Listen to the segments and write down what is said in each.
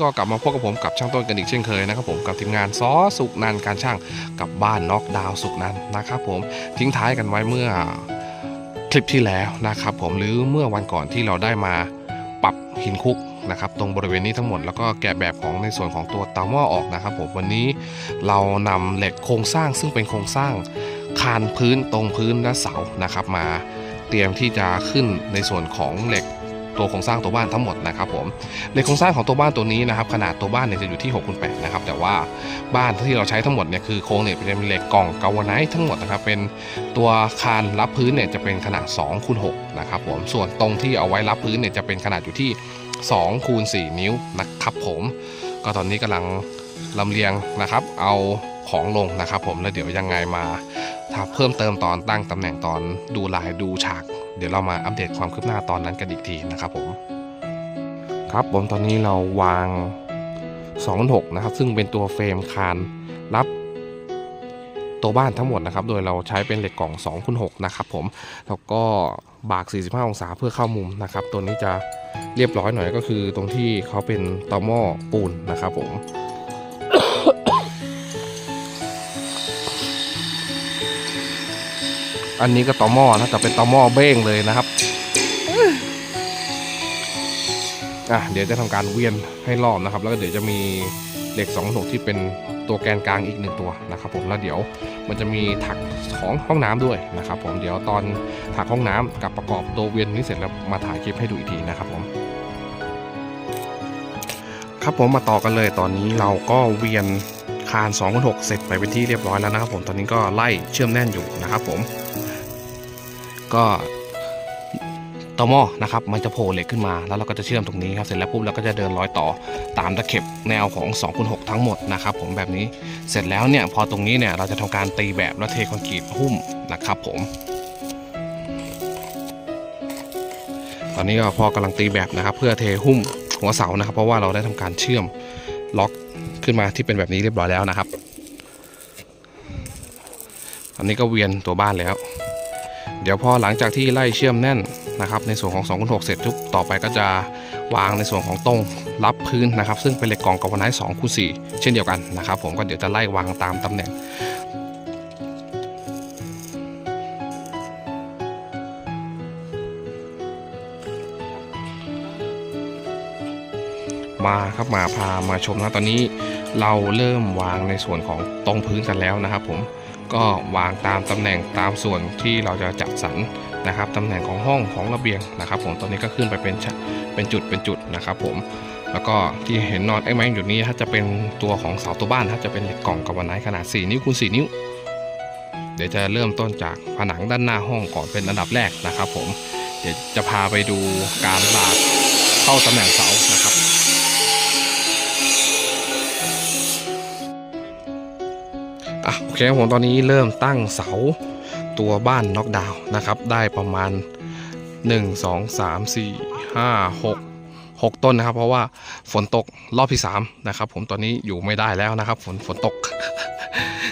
ก็กลับมาพบกับผมกับช่างต้นกันอีกเช่นเคยนะครับผมกับทีมงานซอสุกนันการช่างกับบ้านน็อกดาวสุกนันนะครับผมทิ้งท้ายกันไว้เมื่อคลิปที่แล้วนะครับผมหรือเมื่อวันก่อนที่เราได้มาปรับหินคุกนะครับตรงบริเวณนี้ทั้งหมดแล้วก็แกะแบบของในส่วนของตัวเตาหม้อออกนะครับผมวันนี้เรานำเหล็กโครงสร้างซึ่งเป็นโครงสร้างคานพื้นตรงพื้นและเสานะครับมาเตรียมที่จะขึ้นในส่วนของเหล็ก ตัวโครงสร้างตัวบ้านทั้งหมดนะครับผมเหล็กโครงสร้างของตัวบ้านตัวนี้นะครับขนาดตัวบ้านเนี่ยจะอยู่ที่6คูณ8นะครับแต่ว่าบ้านที่เราใช้ทั้งหมดเนี่ยคือโครงเนี่ยเป็นเหล็กกล่องกาวไนท์ทั้งหมดนะครับเป็นตัวคานรับพื้นเนี่ยจะเป็นขนาด2คูณ6นะครับผมส่วนตรงที่เอาไว้รับพื้นเนี่ยจะเป็นขนาดอยู่ที่2คูณ4นิ้วนะครับผมก็ตอนนี้กำลังลำเลียงนะครับ เอาของลงนะครับผมแล้วเดี๋ยวยังไงมาถ้าเพิ่มเติมตอนตั้งตำแหน่งตอนดูลายดูฉาก เดี๋ยวเรามาอัปเดตความคืบหน้าตอนนั้นกันอีกทีนะครับผมครับผมตอนนี้เราวาง2.6นะครับ ซึ่งเป็นตัวเฟรมคานรับตัวบ้านทั้งหมดนะครับ โดยเราใช้เป็นเหล็กกล่อง2คูณ6นะครับผม แล้วก็บาก 45 องศาเพื่อเข้ามุมนะครับ ตัวนี้จะเรียบร้อยหน่อยก็คือตรงที่เขาเป็นตอหม้อปูนนะครับผม อันนี้ก็ตอหม้อนะแต่เป็นตอหม้อเบ้งเลยนะครับอะเดี๋ยวจะทำการเวียนให้รอบนะครับ แล้วก็เดี๋ยวจะมีเหล็ก2 6ที่เป็นตัวแกนกลางอีกหนึ่งตัวนะครับผมแล้วเดี๋ยวมันจะมีถักของห้องน้ำด้วยนะครับผมเดี๋ยวตอนถักห้องน้ำกับประกอบตัวเวียนนี้เสร็จแล้วมาถ่ายคลิปให้ดูอีกทีนะครับผมครับผมมาต่อกันเลยตอนนี้เราก็เวียนคาน2คน6เสร็จไปเป็นที่เรียบร้อยแล้วนะครับผมตอนนี้ก็ไล่เชื่อมแน่นอยู่นะครับผม ก็ตอหม้อนะครับมันจะโผล่เหล็กขึ้นมาแล้วเราก็จะเชื่อมตรงนี้ครับเสร็จแล้วปุ๊บเราก็จะเดินร้อยต่อตามตะเข็บแนวของ2คูณ6ทั้งหมดนะครับผมแบบนี้เสร็จแล้วเนี่ยพอตรงนี้เนี่ยเราจะทำการตีแบบแล้วเทคอนกรีตหุ้มนะครับผม ตอนนี้ก็พอกำลังตีแบบนะครับ เพื่อเทหุ้มหัวเสานะครับ เพราะว่าเราได้ทำการเชื่อมล็อกขึ้นมาที่เป็นแบบนี้เรียบร้อยแล้วนะครับตอนนี้ก็เวียนตัวบ้านแล้ว เดี๋ยวพอหลังจากที่ไล่เชื่อมแน่นนะครับในส่วนของ2คูณ6เสร็จทุกต่อไปก็จะวางในส่วนของตรงรับพื้นนะครับ ซึ่งเป็นเหล็กกล่องกาวาไนท์2คูณ4เช่นเดียวกันนะครับ ผมก็เดี๋ยวจะไล่วางตามตำแหน่งมาครับมาพามาชมนะตอนนี้เราเริ่มวางในส่วนของตรงพื้นกันแล้วนะครับผม ก็วางตามตำแหน่งตามส่วนที่เราจะจัดสรรนะครับตำแหน่งของห้องของระเบียงนะครับ ผมตอนนี้ก็ขึ้นไปเป็นชะเป็นจุดเป็นจุดนะครับ ผมแล้วก็ที่เห็นนอนไอ้แมงอยู่นี้ถ้าจะเป็นตัวของเสาตัวบ้านถ้าจะเป็นเหล็กกล่องกับวันไนขนาด 4 นิ้วคูณ4นิ้ว เดี๋ยวจะเริ่มต้นจากผนังด้านหน้าห้องก่อนเป็นอันดับแรกนะครับ ผมเดี๋ยวจะพาไปดูการบากเข้าตำแหน่งเสานะครับ ครับผมตอนนี้เริ่มตั้งเสาตัวบ้านน็อกดาวน์นะครับ ได้ประมาณ 1 2 3 4 5 6 6 ต้นนะครับ เพราะว่าฝนตกรอบที่3นะครับผมตอนนี้อยู่ไม่ได้แล้วนะครับ ฝนฝนตก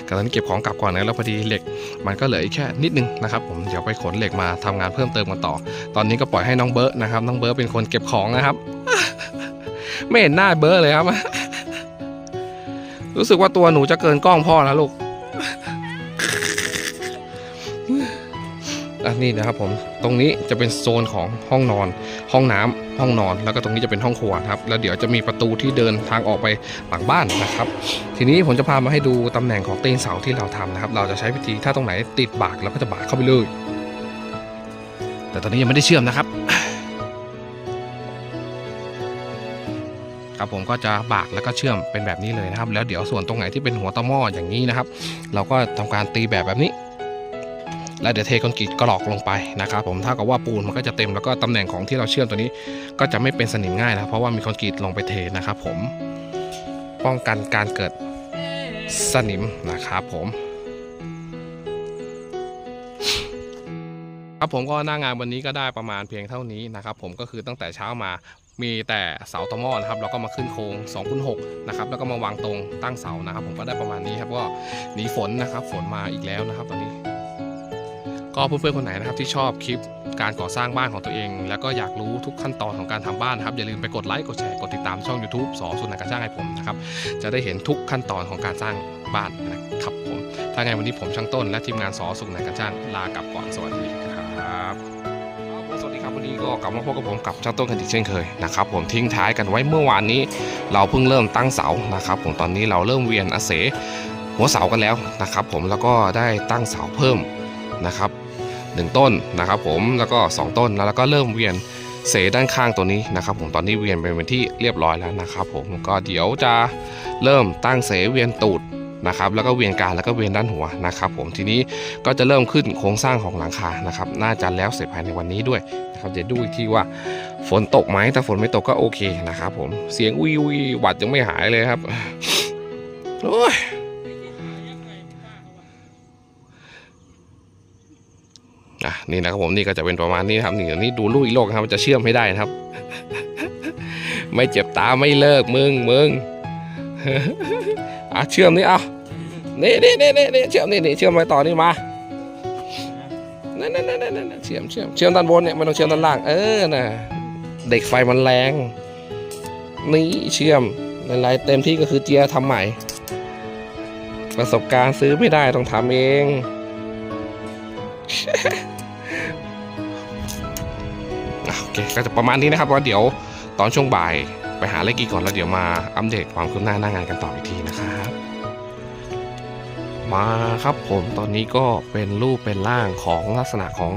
กำลังเก็บของกลับก่อนนะแล้วพอดีเหล็ก มันก็เหลืออีกแค่นิดนึงนะครับ ผมเดี๋ยวไปขนเหล็กมาทำงานเพิ่มเติมกันต่อ ตอนนี้ก็ปล่อยให้น้องเบิร์ดนะครับน้องเบิร์ดเป็นคนเก็บของนะครับ ไม่เห็นหน้าเบิร์ดเลยครับ รู้สึกว่าตัวหนูจะเกินกล้องพ่อแล้วลูก อันนี้นะครับผมตรงนี้จะเป็นโซนของห้องนอน ห้องน้ำห้องนอน แล้วก็ตรงนี้จะเป็นห้องครัวครับแล้วเดี๋ยวจะมีประตูที่เดินทางออกไปหลังบ้านนะครับ ทีนี้ผมจะพามาให้ดูตำแหน่งของตีนเสาที่เราทำนะครับ เราจะใช้วิธีถ้าตรงไหนติดบากเราก็จะบากเข้าไปเลย แต่ตอนนี้ยังไม่ได้เชื่อมนะครับ ครับผมก็จะบากแล้วก็เชื่อมเป็นแบบนี้เลยนะครับ แล้วเดี๋ยวส่วนตรงไหนที่เป็นหัวตะหม้ออย่างนี้นะครับ เราก็ทำการตีแบบแบบนี้ แล้วเดี๋ยวเทคอนกรีตกรอกลงไปนะครับผมถ้ากับว่าปูนมันก็จะเต็มแล้วก็ตำแหน่งของที่เราเชื่อมตัวนี้ ก็จะไม่เป็นสนิมง่ายนะเพราะว่ามีคอนกรีตลงไปเทนะครับผมป้องกันการเกิดสนิมนะครับผมครับผมก็หน้างานวันนี้ก็ได้ประมาณเพียงเท่านี้นะครับผมก็คือตั้งแต่เช้ามามีแต่เสาตะม้อนะครับเราก็มาขึ้นโครง2คูณ6นะครับแล้วก็มาวางตรงตั้งเสานะครับ ผมก็ได้ประมาณนี้ครับก็หนีฝนนะครับ ฝนมาอีกแล้วนะครับตอนนี้ ก็เพื่อนๆคนไหนนะครับที่ชอบคลิปการก่อสร้างบ้านของตัวเอง แล้วก็อยากรู้ทุกขั้นตอนของการทำบ้านนะครับอย่าลืมไปกดไลค์กดแชร์กดติดตามช่อง YouTube สอสุนันการสร้างให้ผมนะครับจะได้เห็นทุกขั้นตอนของการสร้างบ้านนะครับผมถ้าไงวันนี้ผมช่างต้นและทีมงานสอสุนันการสร้างลากลับก่อนสวัสดีครับสวัสดีครับวันนี้ก็กลับมาพบกับผมกับช่างต้นกันอีกเช่นเคยนะครับผมทิ้งท้ายกันไว้เมื่อวานนี้ เราเพิ่งเริ่มตั้งเสานะครับผมตอนนี้เราเริ่มเวียนอาเสหัวเสากันแล้วนะครับผมแล้วก็ได้ตั้งเสาเพิ่มนะครับ หนึ่งต้นนะครับผมแล้วก็ 2 ต้นแล้วก็เริ่มเวียนเสด้านข้างตัวนี้นะครับผมตอนนี้เวียนไปเป็นที่เรียบร้อยแล้วนะครับผมก็เดี๋ยวจะเริ่มตั้งเสเวียนตูดนะครับแล้วก็เวียนกลางแล้วก็เวียนด้านหัวนะครับผมทีนี้ก็จะเริ่มขึ้นโครงสร้างของหลังคานะครับน่าจะแล้วเสร็จภายในวันนี้ด้วยนะครับเดี๋ยวดูอีกทีว่าฝนตกไหมถ้าฝนไม่ตกก็โอเคนะครับผมเสียงวีวีหวัดยังไม่หายเลยครับโอ้ย อะนี่นะครับผมนี่ก็จะเป็นประมาณนี้นะครับนี่เดี๋ยวนี้ดูลูกอีโลกครับมันจะเชื่อมให้ได้นะครับ ไม่เจ็บตาไม่เลิกมึงมึงอะเชื่อมนี่เอานี่นี่นี่นี่นี่เชื่อมนี่นี่เชื่อมไปต่อนี่มานั่นนั่นนั่นนั่นเชื่อมเชื่อมเชื่อมด้านบนเนี่ยไม่ต้องเชื่อมด้านล่างเออน่ะเด็กไฟมันแรงนี่เชื่อมอะไรเต็มที่ก็คือเจียทำใหม่ ประสบการณ์ซื้อไม่ได้ต้องทำเอง โอเคก็จะประมาณนี้นะครับว่าเดี๋ยวตอนช่วงบ่ายไปหาเลขกีก่อนแล้วเดี๋ยวมาอัปเดตความคืบหน้าหน้างานกันต่ออีกทีนะครับ มาครับผมตอนนี้ก็เป็นรูปเป็นร่างของลักษณะของ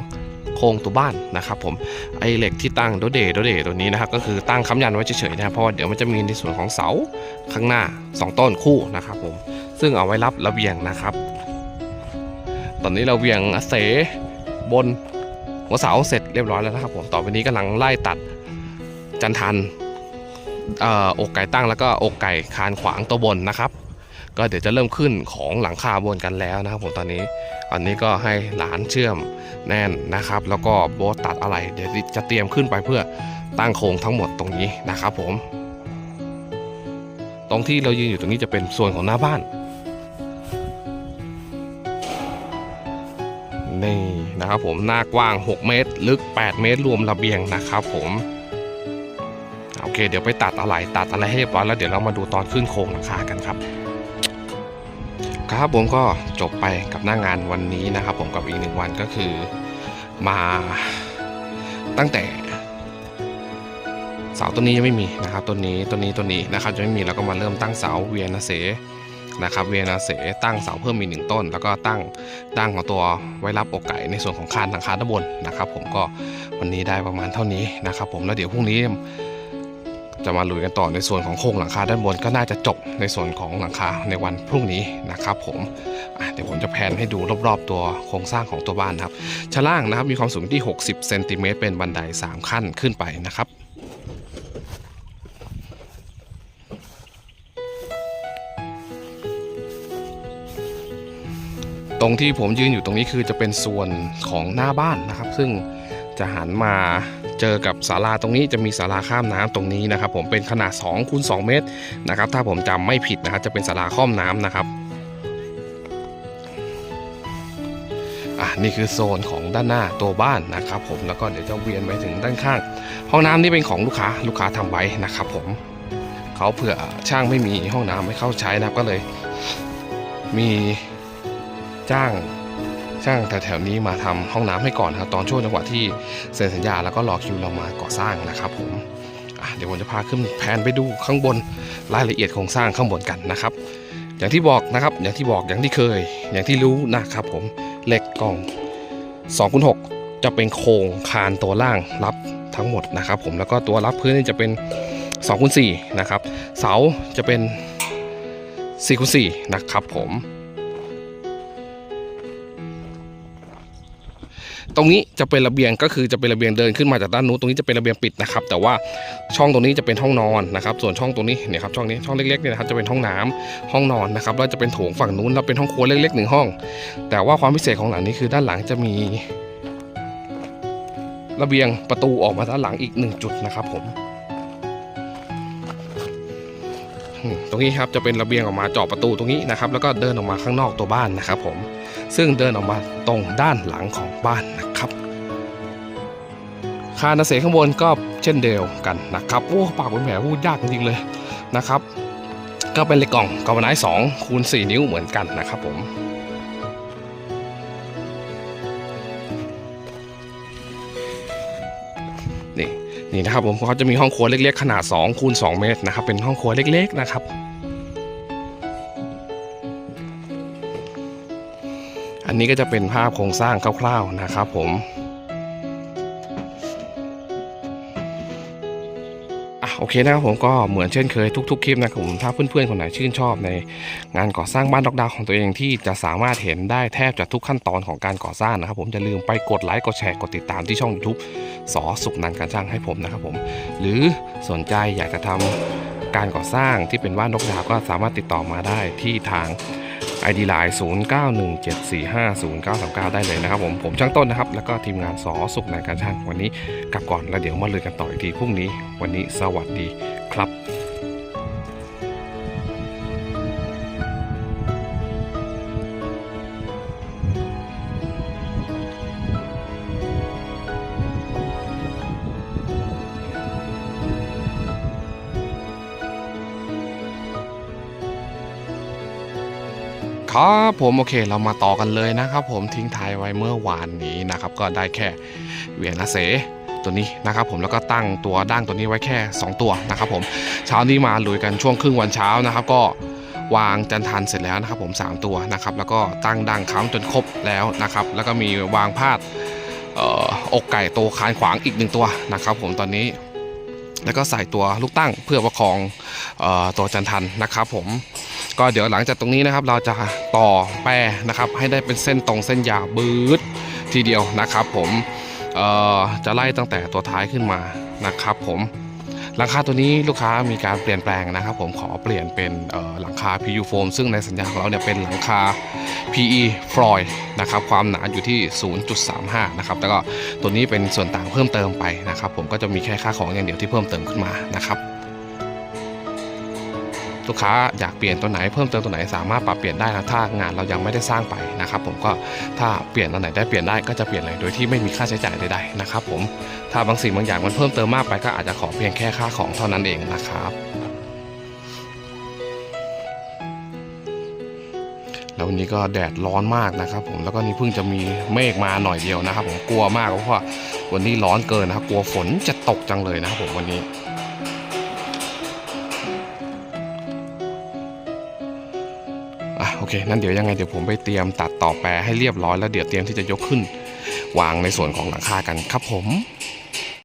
โครงตัวบ้านนะครับผมไอเหล็กที่ตั้งโดเดโดเดตัวนี้นะครับก็คือตั้งค้ำยันไว้เฉยๆนะเพราะว่าเดี๋ยวมันจะมีในส่วนของเสาข้างหน้า 2 ต้นคู่นะครับผมซึ่งเอาไว้รับระเบียงนะครับ ตอนนี้เราเวียงอเสบนหัวเสาเสร็จเรียบร้อยแล้วนะครับผมต่อไปนี้กำลังไล่ตัดจันทันเอ่ออกไก่ตั้งแล้วก็อกไก่คานขวางตัวบนนะครับ ก็เดี๋ยวจะเริ่มขึ้นของหลังคาบนกันแล้วนะครับผมตอนนี้อันนี้ก็ให้หลานเชื่อมแน่นนะครับ แล้วก็โบตัดอะไร เดี๋ยวจะเตรียมขึ้นไปเพื่อตั้งโครงทั้งหมดตรงนี้นะครับผม ตรงที่เรายืนอยู่ตรงนี้จะเป็นส่วนของหน้าบ้าน นะครับผมหน้ากว้าง 6 เมตร ลึก 8 เมตรรวมระเบียงนะครับผมโอเค เดี๋ยวไปตัดอะไรตัดอะไรให้เรียบร้อยแล้วเดี๋ยวเรามาดูตอนขึ้นโครงหลังคากันครับ ครับผมก็จบไปกับหน้างานวันนี้นะครับ ผมกับอีกหนึ่งวันก็คือมาตั้งแต่เสาต้นนี้ยังไม่มีนะครับต้นนี้ต้นนี้ต้นนี้นะครับจะไม่มีแล้วก็มาเริ่มตั้งเสาเวียนเส นะครับเวียนเสตั้งเสาเพิ่มมีกหนึ่งต้น แล้วก็ตั้งตั้งของตัวไว้รับอกไก่ในส่วนของคานทางคานด้านบนนะครับ ผมก็วันนี้ได้ประมาณเท่านี้นะครับ ผมแล้วเดี๋ยวพรุ่งนี้จะมาลุยกันต่อในส่วนของโครงหลังคาด้านบนก็น่าจะจบในส่วนของหลังคาในวันพรุ่งนี้นะครับ ผมเดี๋ยวผมจะแพนให้ดูรอบๆ ตัวโครงสร้างของตัวบ้านนะครับชั้นล่างนะครับมีความสูงที่ 60เซนติเมตรเป็นบันได 3 ขั้นขึ้นไปนะครับ ตรงที่ผมยืนอยู่ตรงนี้คือจะเป็นส่วนของหน้าบ้านนะครับ ซึ่งจะหันมาเจอกับศาลาตรงนี้จะมีศาลาข้ามน้ำตรงนี้นะครับ ผมเป็นขนาด2คูณ2เมตรนะครับ ถ้าผมจำไม่ผิดนะครับจะเป็นศาลาข้อมน้ำนะครับอะนี่คือโซนของด้านหน้าตัวบ้านนะครับ ผมแล้วก็เดี๋ยวจะเวียนไปถึงด้านข้าง ห้องน้ำนี่เป็นของลูกค้าลูกค้าทำไว้นะครับ ผมเขาเผื่อช่างไม่มีห้องน้ำไม่เข้าใช้นะครับก็เลย มี จ้างช่างแถวๆนี้มาทำห้องน้ำให้ก่อนครับตอนช่วงจังหวะที่เซ็นสัญญาแล้วก็รอคิวเรามาก่อสร้างนะครับผมเดี๋ยวผมจะพาขึ้นแผนไปดูข้างบนรายละเอียดโครงสร้างข้างบนกันนะครับ อย่างที่บอกนะครับ อย่างที่บอกอย่างที่เคย อย่างที่รู้นะครับผมเหล็กกล่อง2คูณ6จะเป็นโครงคานตัวล่างรับทั้งหมดนะครับ ผมแล้วก็ตัวรับพื้นจะเป็น2คูณ4นะครับเสาจะเป็น4คูณ4นะครับผม ตรงนี้จะเป็นระเบียงก็คือจะเป็นระเบียงเดินขึ้นมาจากด้านนู้นตรงนี้จะเป็นระเบียงปิดนะครับ แต่ว่าช่องตรงนี้จะเป็นห้องนอนนะครับ ส่วนช่องตรงนี้เนี่ยครับช่องนี้ช่องเล็กๆเนี่ยนะครับจะเป็นห้องน้ำห้องนอนนะครับแล้วจะเป็นโถงฝั่งนู้นแล้วเป็นห้องครัวเล็กๆหนึ่งห้อง แต่ว่าความพิเศษของหลังนี้คือด้านหลังจะมี ระเบียงประตูออกมาด้านหลังอีกหนึ่งจุดนะครับผมตรงนี้ครับจะเป็นระเบียงออกมาเจาะประตูตรงนี้นะครับแล้วก็เดินออกมาข้างนอกตัวบ้านนะครับผม ซึ่งเดินออกมาตรงด้านหลังของบ้านนะครับ คานเสข้างบนก็เช่นเดียวกันนะครับโอ้ปากเป็นแผลพูดยากจริงๆเลยนะครับ ก็เป็นเหล็กกล่องกาวไนท์สองคูณ4 นิ้วเหมือนกันนะครับผมนี่นี่นะครับผมเขาจะมีห้องครัวเล็กๆ ขนาด2คูณ2เมตรนะครับเป็นห้องครัวเล็กๆนะครับ อันนี้ก็จะเป็นภาพโครงสร้างคร่าวๆนะครับผมอะโอเคนะครับผมก็เหมือนเช่นเคยทุกๆคลิปนะครับผมถ้าเพื่อนๆคนไหนชื่นชอบในงานก่อสร้างบ้านดอกดาวของตัวเองที่จะสามารถเห็นได้แทบจะทุกขั้นตอนของการก่อสร้างนะครับผมจะลืมไปกดไลค์กดแชร์กดติดตามที่ช่อง YouTube สอสุขนันการช่างให้ผมนะครับผมหรือสนใจอยากจะทำการก่อสร้างที่เป็นบ้านนกดาวก็สามารถติดต่อมาได้ที่ทาง ID Line 0917450939 ได้เลยนะครับผม ผมช่างต้นนะครับ แล้วก็ทีมงานสอสุขนันการช่างวันนี้กลับก่อนแล้วเดี๋ยวมาเลยกันต่ออีกทีพรุ่งนี้ วันนี้สวัสดีครับ ครับผมโอเคเรามาต่อกันเลยนะครับผมทิ้งท้ายไว้เมื่อวานนี้นะครับก็ได้แค่เวียนอาเสตัวนี้นะครับผมแล้วก็ตั้งตัวดั้งตัวนี้ไว้แค่ 2 ตัวนะครับผมเช้านี้มาลุยกันช่วงครึ่งวันเช้านะครับ ก็วางจันทันเสร็จแล้วนะครับผม 3 ตัวนะครับแล้วก็ตั้งดั้งค้ำจนครบแล้วนะครับ แล้วก็มีวางพาดอออกไก่โตคานขวางอีกหนึ่งตัวนะครับ ผมตอนนี้ แล้วก็ใส่ตัวลูกตั้งเพื่อประคองออตัวจันทันนะครับผมก็เดี๋ยวหลังจากตรงนี้นะครับ เราจะต่อแปรนะครับ ให้ได้เป็นเส้นตรงเส้นยาวบืดทีเดียวนะครับ ผมจะไล่ตั้งแต่ตัวท้ายขึ้นมานะครับผม หลังคาตัวนี้ลูกค้ามีการเปลี่ยนแปลงนะครับ ผมขอเปลี่ยนเป็นหลังคา PU foam ซึ่งในสัญญาของเราเนี่ยเป็นหลังคา PE f l o y นะครับความหนาอยู่ที่ 0.35 นะครับแล้วก็ตัวนี้เป็นส่วนต่างเพิ่มเติมไปนะครับ ผมก็จะมีแค่ค่าของอย่างเดียวที่เพิ่มเติมขึ้นมานะครับ ลูกค้าอยากเปลี่ยนตัวไหนเพิ่มเติมตัวไหนสามารถปรับเปลี่ยนได้นะถ้างานเรายังไม่ได้สร้างไปนะครับผมก็ถ้าเปลี่ยนตัวไหนได้เปลี่ยนได้ก็จะเปลี่ยนเลยโดยที่ไม่มีค่าใช้จ่ายใดๆนะครับผมถ้าบางสิ่งบางอย่างมันเพิ่มเติมมากไปก็อาจจะขอเพียงแค่ค่าของเท่านั้นเองนะครับแล้ววันนี้ก็แดดร้อนมากนะครับผมแล้วก็นี่เพิ่งจะมีเมฆมาหน่อยเดียวนะครับผมกลัวมากเพราะว่าวันนี้ร้อนเกินนะครับกลัวฝนจะตกจังเลยนะครับผมวันนี้ เคนั้นเดี๋ยวยังไงเดี๋ยวผมไปเตรียมตัดต่อแปรให้เรียบร้อยแล้วเดี๋ยวเตรียมที่จะยกขึ้น วางในส่วนของหลังคากันครับผม